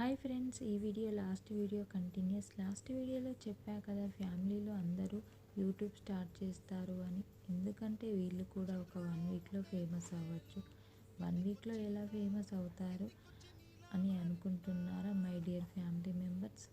Hi friends ఈ video last video continues last వీడియోలో చెప్పా కదా ఫ్యామిలీలో అందరూ యూట్యూబ్ స్టార్ట్ చేస్తారు అని. ఎందుకంటే వీళ్ళు కూడా ఒక వన్ వీక్లో ఫేమస్ అవ్వచ్చు. వన్ వీక్లో ఎలా ఫేమస్ అవుతారు అని అనుకుంటున్నారా my dear family members?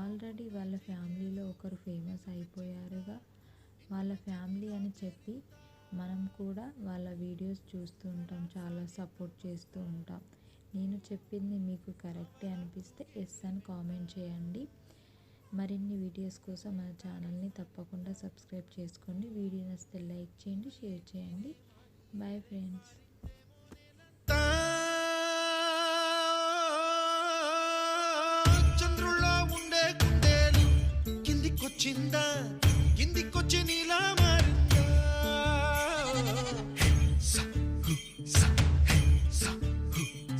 Already వాళ్ళ ఫ్యామిలీలో ఒకరు ఫేమస్ అయిపోయారుగా. వాళ్ళ ఫ్యామిలీ అని చెప్పి మనం కూడా వాళ్ళ వీడియోస్ చూస్తూ ఉంటాం చాలా సపోర్ట్ చేస్తూ ఉంటాం. నేను చెప్పింది మీకు కరెక్టే అనిపిస్తే ఎస్ అని కామెంట్ చేయండి. మరిన్ని వీడియోస్ కోసం మన ఛానల్ని తప్పకుండా సబ్స్క్రైబ్ చేసుకోండి. వీడియో నచ్చితే లైక్ చేయండి షేర్ చేయండి. బాయ్ ఫ్రెండ్స్ చంద్రుల్లో ఉండే గుండెలు కిందికొచ్చిందా? కిందికొచ్చి